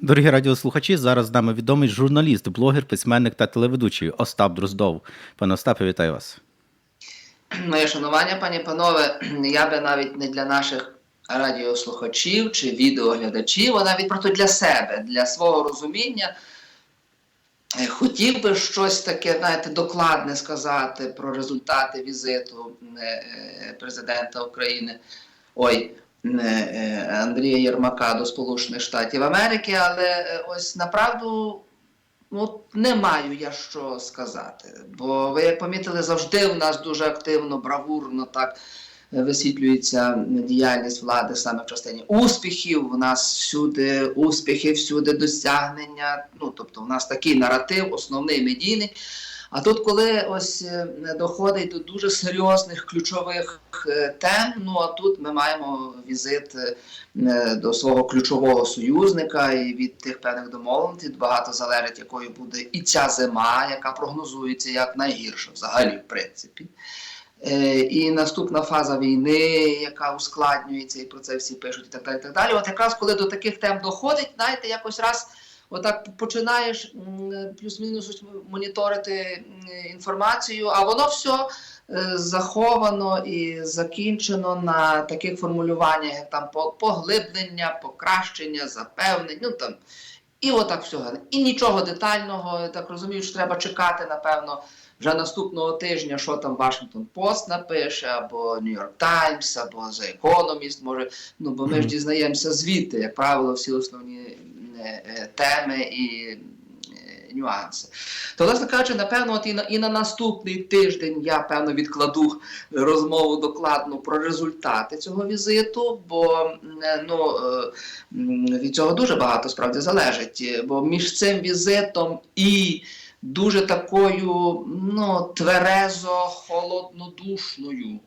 Дорогі радіослухачі, зараз з нами відомий журналіст, блогер, письменник та телеведучий Остап Дроздов. Пане Остапе, вітаю вас. Моє шанування, пані панове, я би навіть не для наших радіослухачів чи відеоглядачів, а навіть просто для себе, для свого розуміння. е, Хотів би щось таке, знаєте, докладне сказати про результати візиту е, е, президента України. Ой, Андрія Єрмака до Сполучених Штатів Америки, але е, ось направду ну, не маю я що сказати. Бо ви як помітили, завжди в нас дуже активно, бравурно так е, висвітлюється діяльність влади саме в частині успіхів. У нас всюди успіхи, всюди досягнення. Ну тобто, у нас такий наратив, основний медійний. А тут, коли ось е, доходить до дуже серйозних ключових е, тем, ну а тут ми маємо візит е, до свого ключового союзника, і від тих певних домовленостей багато залежить, якою буде і ця зима, яка прогнозується як найгірша взагалі, в принципі. І наступна фаза війни, яка ускладнюється, і про це всі пишуть, і так далі. і так далі. От якраз коли до таких тем доходить, знаєте, якось раз отак починаєш плюс-мінус моніторити інформацію, а воно все заховано і закінчено на таких формулюваннях, як там поглиблення, покращення, запевнення. Ну там. І отак всього. І нічого детального, я так розумію, що треба чекати, напевно, вже наступного тижня, що там Вашингтон Пост напише, або York Times, або The Economist, може. Ну, бо ми ж дізнаємося звідти, як правило, всі основні е, е, теми і е, нюанси. То, власне кажучи, напевно, от і на, і на наступний тиждень я певно відкладу розмову докладну про результати цього візиту, бо ну, від цього дуже багато справді залежить. Бо між цим візитом і дуже такою ну, тверезо холоднодушною.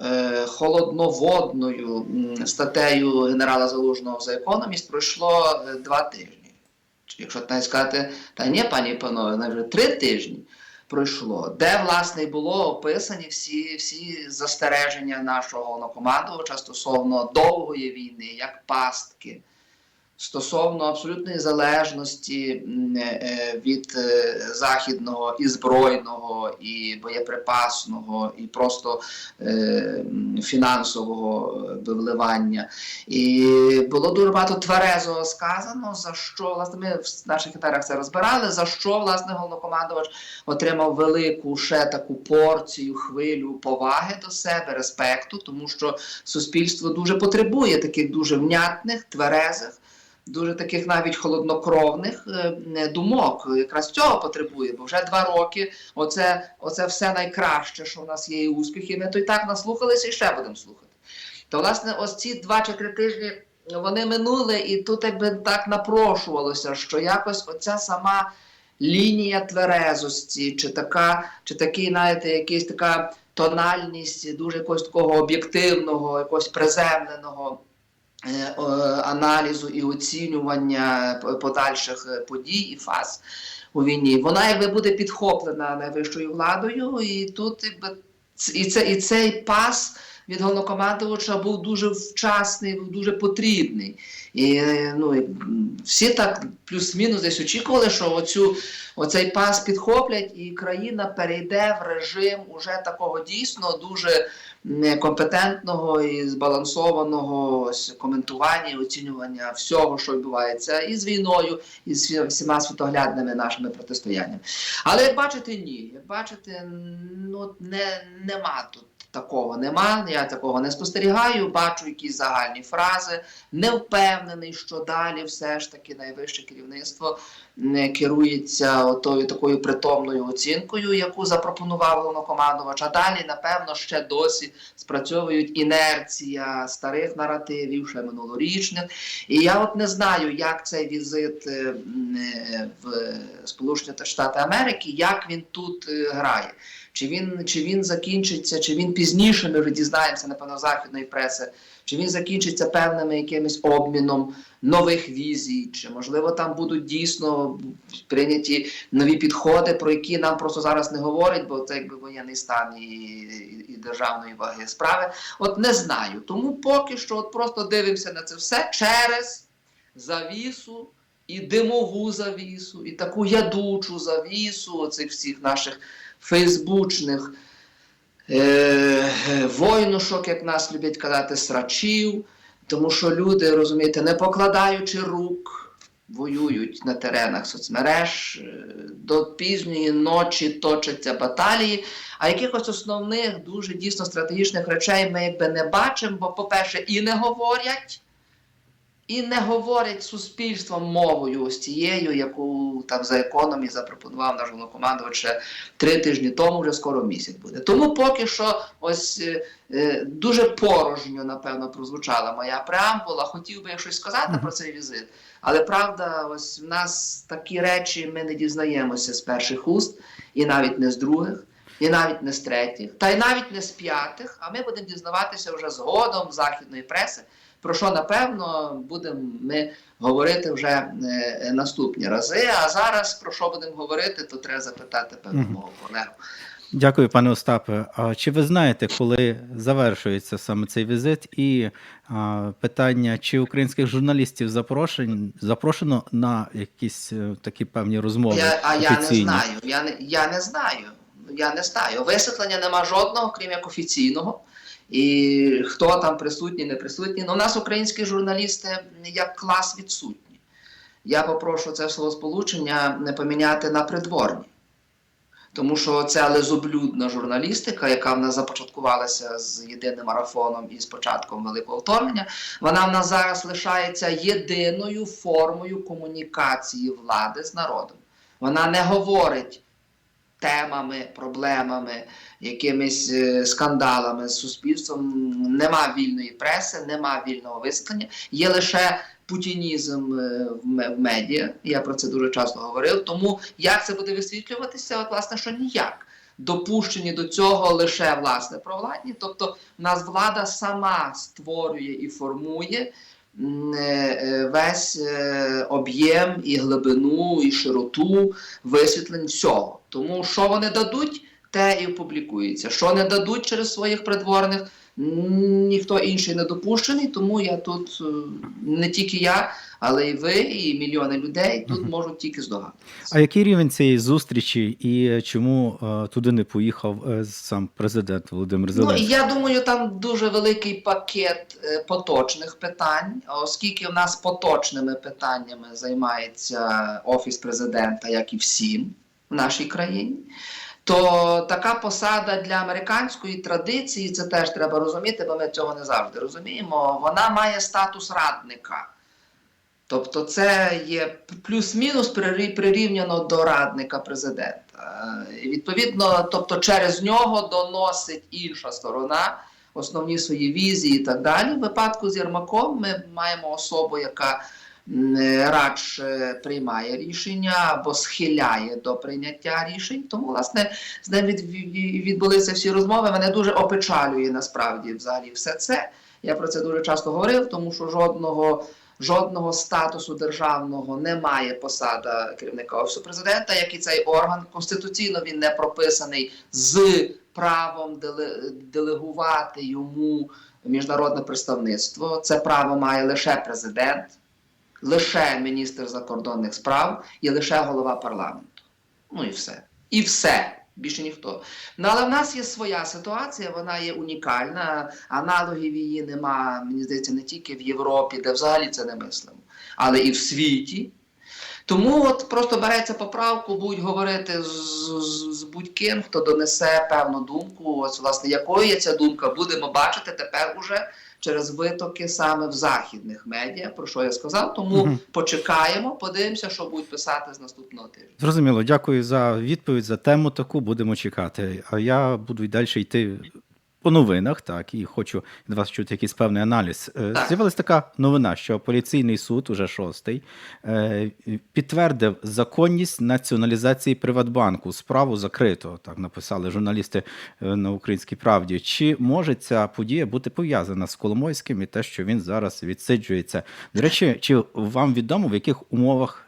е, Холодноводною статтею генерала Залужного за Economist пройшло е, два тижні. Якщо навіть сказати, та ні, пані і панове, навіть вже три тижні пройшло, де власне і було описані всі, всі застереження нашого головнокомандувача стосовно довгої війни, як пастки, стосовно абсолютної залежності е, від е, західного і збройного, і боєприпасного, і просто е, фінансового е, вливання. І було дуже багато тверезого сказано, за що власне ми в наших етерах це розбирали, за що власне головнокомандувач отримав велику ще таку порцію, хвилю поваги до себе, респекту, тому що суспільство дуже потребує таких дуже внятних, тверезих. Дуже таких навіть холоднокровних е, е, думок, якраз цього потребує, бо вже два роки оце, оце все найкраще, що в нас є і успіхи. Ми то й так наслухалися і ще будемо слухати. То, власне, ось ці два чи три тижні вони минули, і тут якби так напрошувалося, що якось оця сама лінія тверезості, чи така, чи такий, знаєте, якийсь така тональність дуже якогось такого об'єктивного, якогось приземленого. Е, Аналізу і оцінювання подальших е, подій і фаз у війні, вона якби буде підхоплена найвищою владою, і тут і, це, і цей пас від головнокомандувача був дуже вчасний, був дуже потрібний. І е, ну, всі так плюс-мінус десь очікували, що оцю, оцей пас підхоплять, і країна перейде в режим уже такого дійсно дуже м, компетентного і збалансованого ось, коментування і оцінювання всього, що відбувається і з війною, і з всіма світоглядними нашими протистояннями. Але як бачите, ні. Як бачите, ну не, нема тут. Такого нема, я такого не спостерігаю, бачу якісь загальні фрази. Не впевнений, що далі все ж таки найвище керівництво не керується отою такою притомною оцінкою, яку запропонував головнокомандувач. А далі, напевно, ще досі спрацьовують інерція старих наративів, ще минулорічних. І я от не знаю, як цей візит е, е, в Сполучені Штати Америки, як він тут е, грає. Чи він, чи він закінчиться, чи він пізніше ми вже дізнаємося, напевно, західної преси, чи він закінчиться певними якимось обміном нових візій, чи можливо там будуть дійсно прийняті нові підходи, про які нам просто зараз не говорять, бо це якби воєнний стан і, і, і державної ваги справи. От не знаю. Тому поки що от просто дивимося на це все через завісу і димову завісу, і таку ядучу завісу оцих всіх наших фейсбучних е, войнушок, як нас люблять казати, срачів, тому що люди, розумієте, не покладаючи рук, воюють на теренах соцмереж, е, до пізньої ночі точаться баталії, а якихось основних, дуже дійсно стратегічних речей ми якби не бачимо, бо, по-перше, і не говорять. І не говорять суспільством мовою ось тією, яку там за економі запропонував наш головнокомандувач ще три тижні тому, вже скоро місяць буде. Тому поки що ось е, е, дуже порожньо, напевно, прозвучала моя преамбула. Хотів би я щось сказати Мгм. про цей візит, але правда, ось в нас такі речі ми не дізнаємося з перших уст, і навіть не з других. І навіть не з третіх, та й навіть не з п'ятих, а ми будемо дізнаватися вже згодом західної преси, про що напевно будемо ми говорити вже е, наступні рази. А зараз про що будемо говорити, то треба запитати певно Мгм. мого колегу. Дякую, пане Остапе. А чи ви знаєте, коли завершується саме цей візит? І а, питання, чи українських журналістів запрошень, запрошено на якісь е, такі певні розмови? Я, а я не знаю. Я не, я не знаю. Я не знаю. Висвітлення нема жодного, крім як офіційного. І хто там присутній, не присутній. Ну, у нас українські журналісти як клас відсутні. Я попрошу це словосполучення не поміняти на придворні. Тому що це лизоблюдна журналістика, яка в нас започаткувалася з єдиним марафоном і з початком великого вторгнення, вона в нас зараз лишається єдиною формою комунікації влади з народом. Вона не говорить темами, проблемами, якимись е, скандалами з суспільством. Нема вільної преси, нема вільного висвітлення. Є лише путінізм е, в медіа. Я про це дуже часто говорив. Тому як це буде висвітлюватися? От, власне, що ніяк. Допущені до цього лише власне провладні, тобто в нас влада сама створює і формує весь е, об'єм і глибину, і широту висвітлень всього. Тому що вони дадуть, те і опублікується. Що не дадуть через своїх придворних, ніхто інший не допущений. Тому я тут е, не тільки я, але і ви, і мільйони людей тут Мгм. можуть тільки здогадуватися. А який рівень цієї зустрічі і чому е, туди не поїхав е, сам президент Володимир Ну, Зеленський? і я думаю, там дуже великий пакет е, поточних питань, оскільки в нас поточними питаннями займається офіс президента, як і всім в нашій країні. То така посада для американської традиції, це теж треба розуміти, бо ми цього не завжди розуміємо. Вона має статус радника. Тобто, це є плюс-мінус прирівняно до радника президента. Е, І відповідно, тобто, через нього доносить інша сторона основні свої візії і так далі. В випадку з Єрмаком ми маємо особу, яка радше приймає рішення або схиляє до прийняття рішень. Тому, власне, з ним від, від- відбулися всі розмови. Мене дуже опечалює насправді взагалі все це. Я про це дуже часто говорив, тому що жодного. Жодного статусу державного немає посада керівника офісу президента, як і цей орган. Конституційно він не прописаний з правом деле- делегувати йому міжнародне представництво. Це право має лише президент, лише міністр закордонних справ і лише голова парламенту. Ну і все. І все. Більше ніхто. Ну, але в нас є своя ситуація, вона є унікальна. Аналогів її нема, мені здається, не тільки в Європі, де взагалі це не мислимо, але і в світі. Тому от просто береться поправку, будуть говорити з, з, з будь-ким, хто донесе певну думку. Ось, власне, якою є ця думка, будемо бачити тепер уже через витоки саме в західних медіа, про що я сказав. Тому Мгм. почекаємо, подивимося, що будуть писати з наступного тижня. Зрозуміло, дякую за відповідь, за тему таку. Будемо чекати. А я буду й далі йти по новинах, так, і хочу від вас чути якийсь певний аналіз. Е, Так. З'явилась така новина, що апеляційний суд, уже шостий, е, підтвердив законність націоналізації Приватбанку. Справу закрито, так написали журналісти е, на Українській правді. Чи може ця подія бути пов'язана з Коломойським і те, що він зараз відсиджується? До речі, чи вам відомо, в яких умовах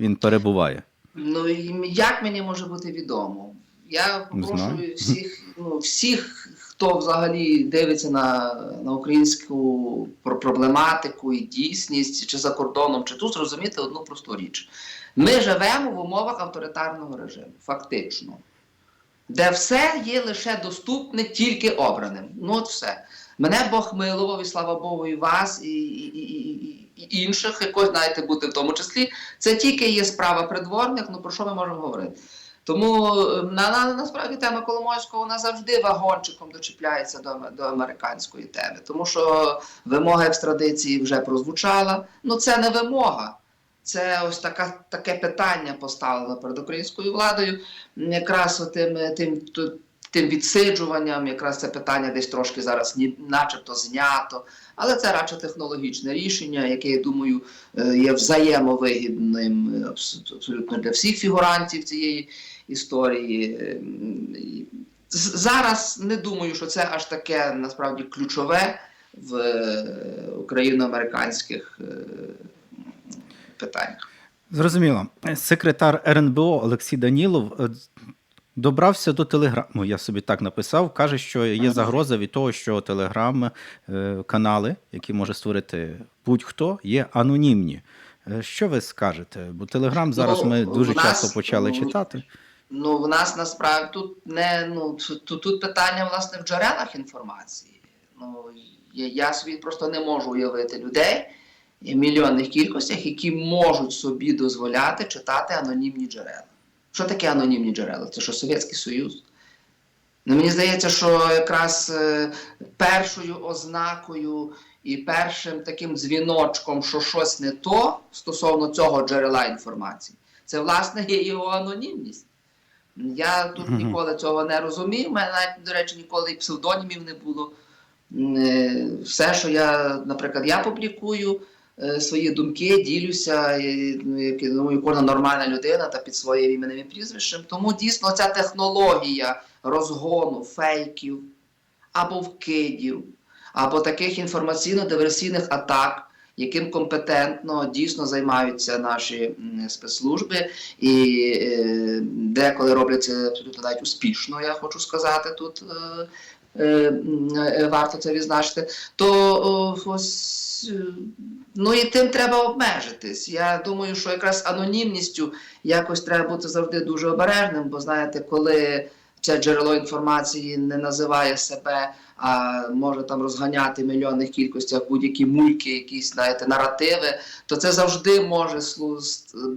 він перебуває? Ну як мені може бути відомо? Я Не знаю. попрошу всіх, ну, всіх, хто взагалі дивиться на, на українську проблематику і дійсність, чи за кордоном, чи тут, зрозуміти одну просту річ. Ми живемо в умовах авторитарного режиму, фактично, де все є лише доступне тільки обраним. Ну, от все. Мене Бог милував, і слава Богу, і вас, і, і, і, і, і інших, якось знаєте, бути в тому числі. Це тільки є справа придворних, ну про що ми можемо говорити? Тому е, на, на, насправді тема Коломойського вона завжди вагончиком дочіпляється до, до американської теми, тому що вимога екстрадиції вже прозвучала. Ну це не вимога. Це ось така, таке питання поставлено перед українською владою. Якраз тим, тим, тим відсиджуванням, якраз це питання десь трошки зараз ні, начебто знято. Але це радше технологічне рішення, яке, я думаю, е, є взаємовигідним е, абсолютно для всіх фігурантів цієї історії. Е, м, і з- Зараз не думаю, що це аж таке насправді ключове в е, україно-американських питаннях. Зрозуміло. Секретар РНБО Олексій Данілов добрався до телеграму. Я собі так написав. Каже, що є загроза від того, що телеграм-канали, які може створити будь-хто, є анонімні. Е, Що ви скажете? Бо телеграм зараз Ну, ми дуже нас, часто почали ну, читати. Ну, в нас насправді тут не ну тут, тут питання власне в джерелах інформації. Ну я, я собі просто не можу уявити людей в мільйонних кількостях, які можуть собі дозволяти читати анонімні джерела. Що таке анонімні джерела? Це що Совєтський Союз? Ну, мені здається, що якраз е, першою ознакою і першим таким дзвіночком, що щось не то стосовно цього джерела інформації, це власне є його анонімність. Я тут Мгм. ніколи цього не розумів. У мене навіть, до речі, ніколи і псевдонімів не було. Е, Все, що я, наприклад, я публікую свої думки, ділюся, ну, я думаю, кожна нормальна людина та під своїм іменем і прізвищем. Тому дійсно ця технологія розгону фейків або вкидів, або таких інформаційно-диверсійних атак, яким компетентно дійсно займаються наші спецслужби, і е, деколи роблять це абсолютно навіть успішно, я хочу сказати тут. Е, Варто це відзначити, то ось е, ну і тим треба обмежитись. Я думаю, що якраз анонімністю якось треба бути завжди дуже обережним, бо знаєте, коли це джерело інформації не називає себе, а може там розганяти в мільйонних кількостях будь-які мульки, якісь знаєте, наративи, то це завжди може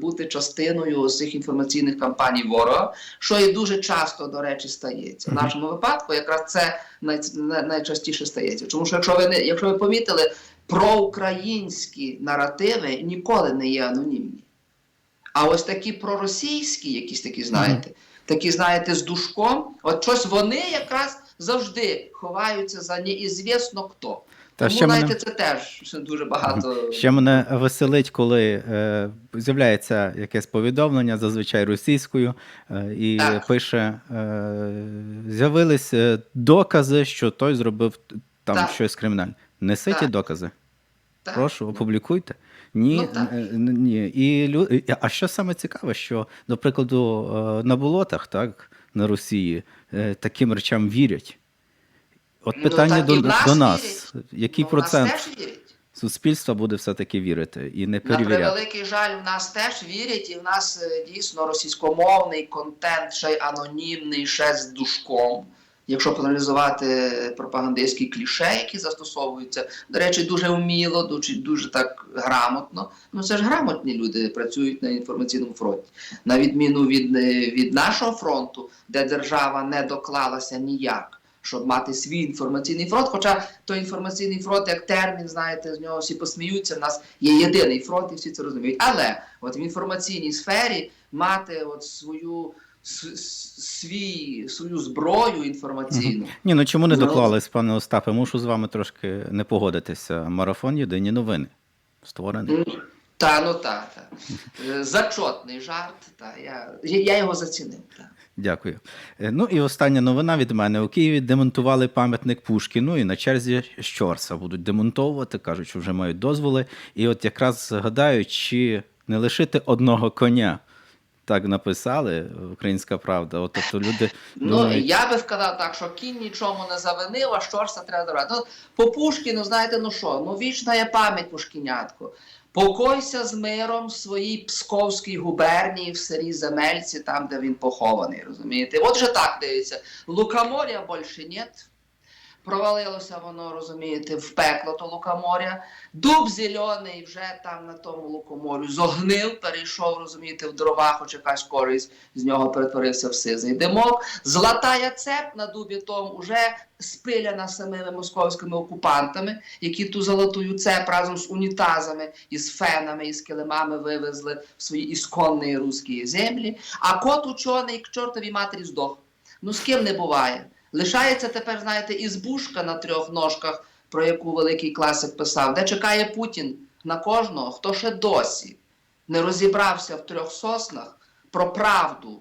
бути частиною цих інформаційних кампаній ворога, що і дуже часто, до речі, стається. В нашому випадку якраз це най, най- найчастіше стається. Тому що якщо ви не якщо ви помітили, проукраїнські наративи ніколи не є анонімні. А ось такі проросійські, якісь такі, знаєте, такі, знаєте, з душком, от щось вони якраз завжди ховаються за неізвісно хто. Та Тому, ще мене- знаєте, це теж дуже багато. Ще мене веселить, коли е, з'являється якесь повідомлення, зазвичай російською, е, і Так. пише: е, з'явились е, докази, що той зробив там Так. щось кримінальне. Несіть ті докази. Так. Прошу, опублікуйте. Ні, Ну, е, ні. І лю... А що саме цікаве, що, до прикладу, е, на болотах, так, на Росії, е, таким речам вірять. От Ну, питання так до, нас до нас: який Ну, в нас теж вірять. суспільства буде все-таки вірити і не На перевіряти? превеликий жаль, в нас теж вірять, і в нас е, дійсно російськомовний контент, ще й анонімний, ще з душком. Якщо проаналізувати пропагандистські кліше, які застосовуються, до речі, дуже вміло, дуже, дуже так грамотно. Ну це ж грамотні люди працюють на інформаційному фронті. На відміну від, е, від нашого фронту, де держава не доклалася ніяк. Щоб мати свій інформаційний фронт, хоча той інформаційний фронт, як термін, знаєте, з нього всі посміються. В нас є єдиний фронт, і всі це розуміють. Але от в інформаційній сфері мати от свою свій, свою зброю інформаційну. Ні, ну чому не Ну, доклались, пане Остапе? Мушу з вами трошки не погодитися. Марафон єдині новини. Створений. Ну, Та, ну та, та. Е, Зачотний жарт, та, я, я, його зацінив. Та. Дякую. Е, Ну і остання новина від мене. У Києві демонтували пам'ятник Пушкіну і на черзі Щорса будуть демонтовувати, кажуть, що вже мають дозволи. І от якраз гадаю, чи не лишити одного коня так написали, Українська правда. От, тобто люди Ну, я би сказав так, що кінь нічому не завинив, а що ж це треба добрати. Ну, по Пушкіну, знаєте, ну що, ну вічна є пам'ять Пушкінятко. Покойся з миром в своїй Псковській губернії, в селі Земельці, там, де він похований, розумієте? От же так дивиться. Лукомор'я більше нет. Провалилося воно, розумієте, в пекло то лукомор'я. Дуб зелений вже там на тому лукоморю зогнив, перейшов, розумієте, в дрова, хоч якась користь з нього перетворився в сизий димок. Златая цеп на дубі том уже спиляна самими московськими окупантами, які ту золотую цеп разом з унітазами, із фенами, із килимами вивезли в свої ісконні русські землі. А кот учений к чортовій матері здох. Ну з ким не буває. Лишається тепер, знаєте, ізбушка на трьох ножках, про яку великий класик писав, де чекає Путін на кожного, хто ще досі не розібрався в трьох соснах про правду,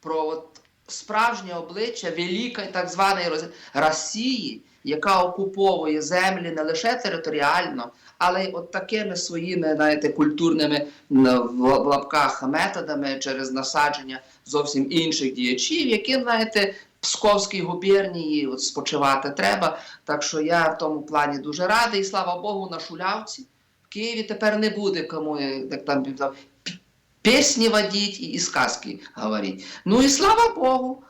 про от справжнє обличчя великої так званої Роз- Росії, яка окуповує землі не лише територіально, але й от такими своїми, знаєте, культурними в лапках методами через насадження зовсім інших діячів, яким, знаєте, Псковській губернії от спочивати треба. Так що я в тому плані дуже радий. І слава Богу, на Шулявці в Києві тепер не буде кому, як там пісні водіть і, і сказки говорити. Ну і слава Богу, е,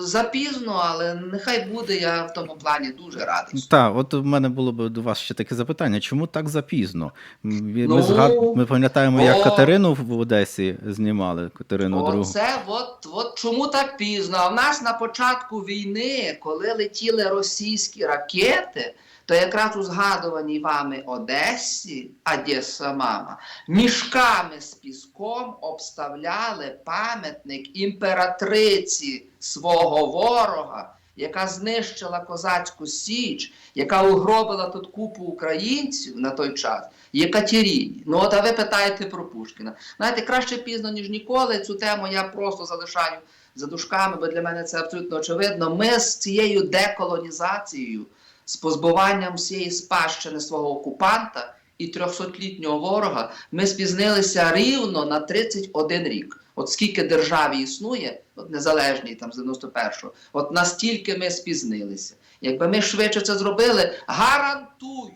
запізно, але нехай буде, я в тому плані дуже радий. Так, от в мене було б до вас ще таке запитання: чому так запізно? Ми, Ну, згад... ми пам'ятаємо, як о. Катерину в Одесі знімали, Катерину другу. Це от, от чому так пізно. А в нас на початку війни, коли летіли російські ракети, то якраз у згадуваній вами Одесі, Одеса мама, мішками з піском обставляли пам'ятник імператриці свого ворога, яка знищила козацьку січ, яка угробила тут купу українців на той час, Єкатеріні. Ну от а ви питаєте про Пушкіна. Знаєте, краще пізно, ніж ніколи. Цю тему я просто залишаю за дужками, бо для мене це абсолютно очевидно. Ми з цією деколонізацією, з позбуванням всієї спадщини свого окупанта і 300-літнього ворога, ми спізнилися рівно на 31 рік. От скільки державі існує, от незалежній там з 91-го, от настільки ми спізнилися. Якби ми швидше це зробили, гарантую,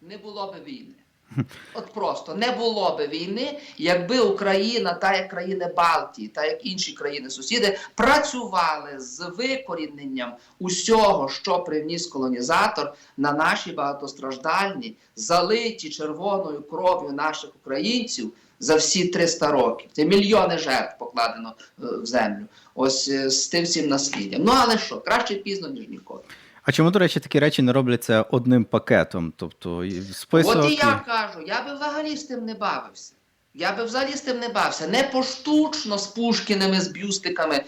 не було би війни. От просто не було би війни, якби Україна, та як країни Балтії, та як інші країни-сусіди, працювали з викоріненням усього, що привніс колонізатор на наші багатостраждальні, залиті червоною кров'ю наших українців за всі 300 років. Це мільйони жертв покладено е, в землю. Ось е, з тим всім насліддям. Ну але що, краще пізно, ніж ніколи. А чому, до речі, такі речі не робляться одним пакетом? Тобто список. От і я кажу, я би взагалі з тим не бавився. Я би взагалі з тим не бавився. Не поштучно з Пушкіними, з бюстиками. Е,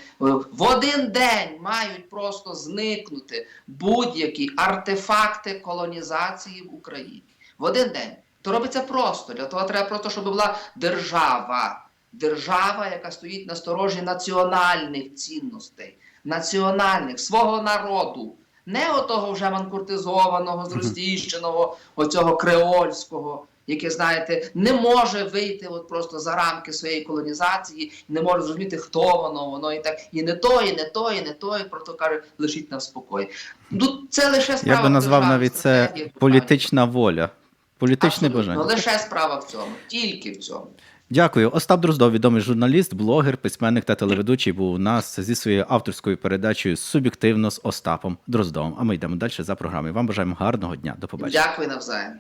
В один день мають просто зникнути будь-які артефакти колонізації в Україні. В один день. То робиться просто. Для того треба просто, щоб була держава. Держава, яка стоїть на сторожі національних цінностей, національних, свого народу. Не отого вже манкуртизованого, зростіщеного, оцього креольського, яке, знаєте, не може вийти от просто за рамки своєї колонізації, не може зрозуміти, хто воно, воно і так, і не то, і не то, і не то, і просто каже, лишіть нам спокій. Ну, це лише справа. Я би назвав навіть це політична воля, політичне бажання. Лише справа в цьому, тільки в цьому. Дякую. Остап Дроздов, відомий журналіст, блогер, письменник та телеведучий, був у нас зі своєю авторською передачею Суб'єктивно з Остапом Дроздовим. А ми йдемо далі за програмою. Вам бажаємо гарного дня. До побачення. Дякую навзаєм.